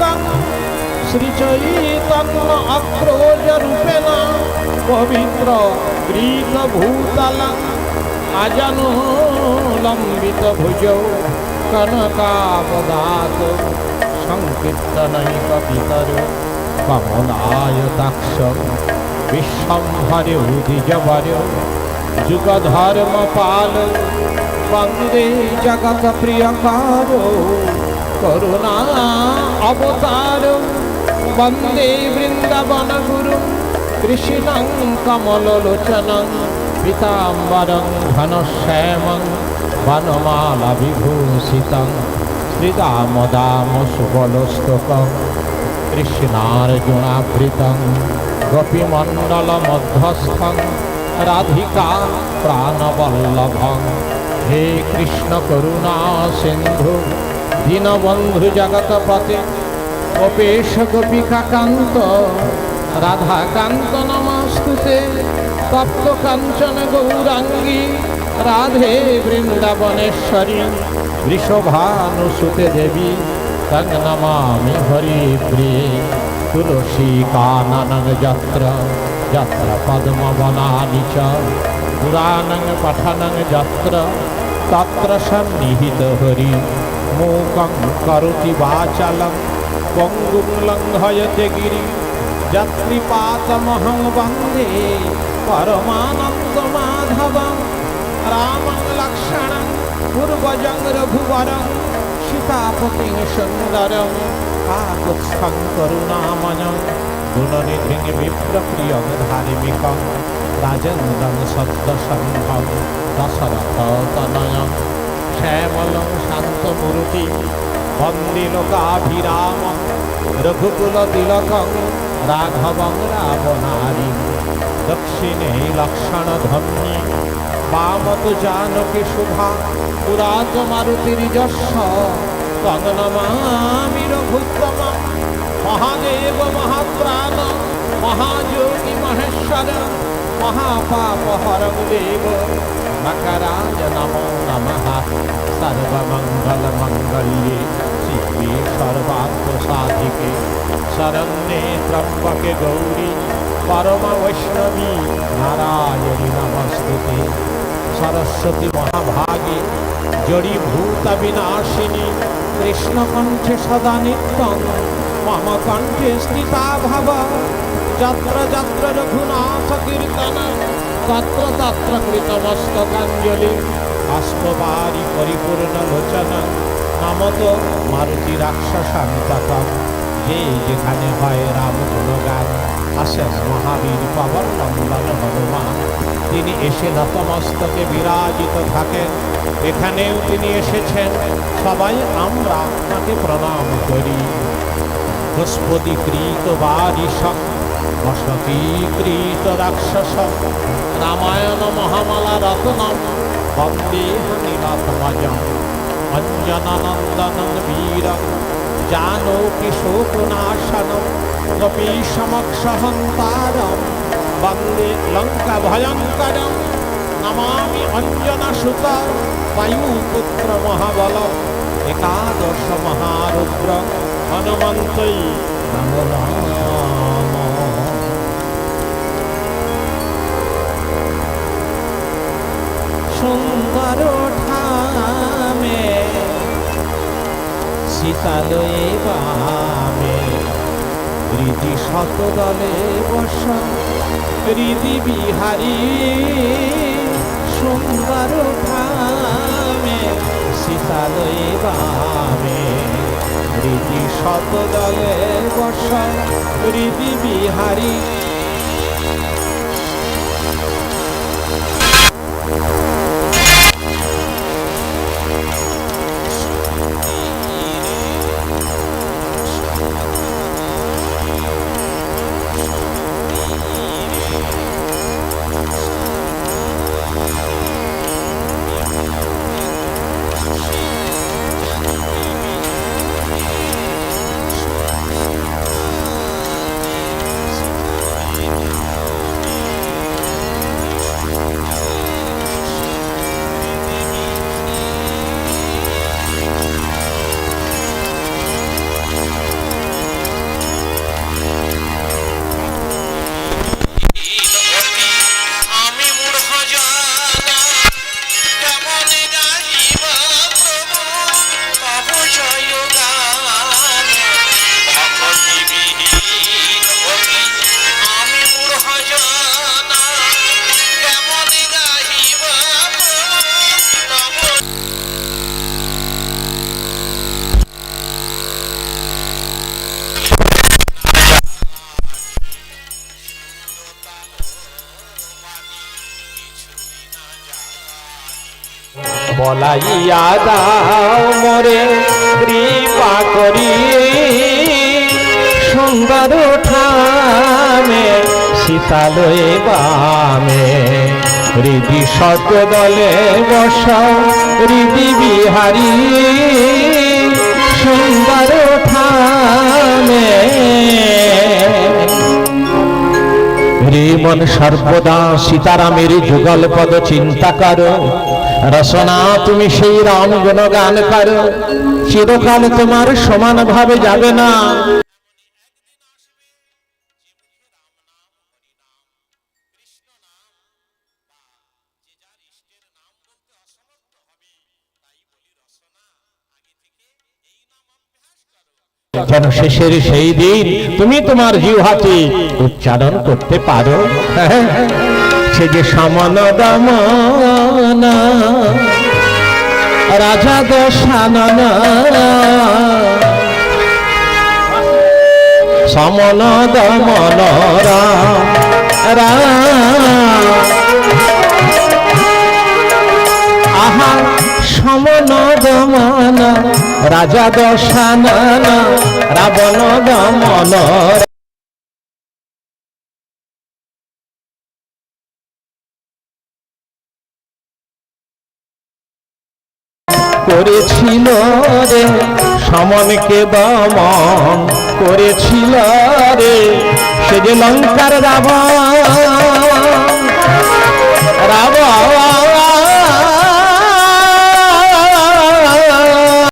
মধুকং শ্রীচৈতন্য অক্রোজ রূপেণ পবিত্র গ্রীত ভূতলং আজানো লম্বিত ভুজ কনকাবদাত সংকীর্তনৈক পিতর কমলায়তাক্ষ বিশ্বম্ভরে উদিজবর যুগধর্ম পাল বন্দে জগত প্রিয়কার করুণা অবতার বন্দে বৃন্দাবন গুরু কৃষ্ণং কমললোচনং পীতাম্বরং ঘনশ্যামং বনমালা বিভূষিতং শ্রীদামদাম সুবলস্তকং কৃষ্ণার্জুনাবৃতং গোপীমণ্ডলমধ্যস্থং রাধিকা প্রাণবল্লভং হে কৃষ্ণ করুণা সিন্ধু দীনবন্ধু জগৎপতে গোপেশ গোপিকাকান্ত রাধাকান্ত নমস্তুতে তপ্ত কাঞ্চন গৌরাঙ্গী, রাধে বৃন্দাবনেশ্বরী বৃষভানুসুতে দেবী তং নমামি হরি প্রিয়ে তুলসী কানন যত্র যত্র পদ্মবনানি চ পুরাণং পঠনং যত্র তত্র সন্নিহিত হরি। করোতি বাচালং পঙ্গুং লঙ্ঘয়তে গিরি যত্রিপাতমহং বন্দে পরমানন্দ মাধবং রামং লক্ষ্মণং পূর্বজং রঘুবরং সীতাপতিং সুন্দরং কাকুৎস্থং করুণাময়ং গুণনিধিং বিপ্রপ্রিয়ং ধার্মিকং রাজেন্দ্রং সদ্যসম্ভব দশরথতনয়ং শ্যামলং শান্তমূর্তি বন্দে লোকাভিরাম, রঘুকুল তিলকং, রাঘবং রাবণারী, দক্ষিণে লক্ষণধন্যী বামত জানকী শুভা পুরাত মারুতির যশ তদনমামি রঘুত্তম, মহাদেব মহাপ্রাণ মহাযোগী মহেশ্বর মহাপাপহরং দেব সর্বমঙ্গলমঙ্গল্যে শিবে সর্বাত্মসাধিকে শরণ্যে ত্রম্বকে গৌরী পরম বৈষ্ণবী নারায়ণী নমস্তুতে সরস্বতী মহাভাগে জড়ীভূত বিনাশিনী কৃষ্ণকণ্ঠে সদা নিত্যং মম কণ্ঠে স্থিতা ভাব যত্র যত্র রঘুনাথ কীর্তন তত্র তত্র কৃতমস্তকাঞ্জলি বাষ্পবারি পরিপূর্ণ লোচন নমত মারুতি রাক্ষসান্তকম যে যেখানে হয় রাম গুণগান আসেন মহাবীর পবন নন্দন হনুমান। তিনি এসে নতমস্তকে বিরাজিত থাকেন। এখানেও তিনি এসেছেন। সবাই আমরা তাকে প্রণাম করি। পুষ্পদীকৃত বারিশং বসতীকৃত রাক্ষস রামায়ণ মহামালা রত্নম, বন্দে নীলাত্মজম অঞ্জননন্দন বীরং জানকী শোকনাশনম কপি সমক্ষ হন্তারম বন্দে লঙ্কা ভয়ঙ্করম নমামি অঞ্জনা সুত বায়ুপুত্র মহাবল একাদশ মহারুদ্র হনুমন্তই নম শীতালয়ে বামে হৃদি শতদলে বস হৃদি বিহারী সুন্দর ঠামে শীতালয়ে বামে হৃদি শতদলে বস হৃদি বিহারী বলাইয়া দাও মোরে, কৃপা করি সুন্দর ঠামে শীতালয়ে বামে। হৃদি শত দলে বস হৃদি বিহারী সুন্দর ঠামে মন সর্বদা সীতারামের যুগল পদ চিন্তা করো। রসনা তুমি সেই রাম গুণগান করো। চিরকাল তোমার সমান ভাবে যাবে না। যেন শেষের সেই দিন তুমি তোমার জিউ হাতে উচ্চারণ করতে পারো। সে যে সমান দমন, রাজা দশানন সমন। দমন আহা সমন দমন, রাজা দশানন রাবণ দমন করেছিল রে? সমনকে বামন করেছিল রে? সে যে লঙ্কার রাবা রাবা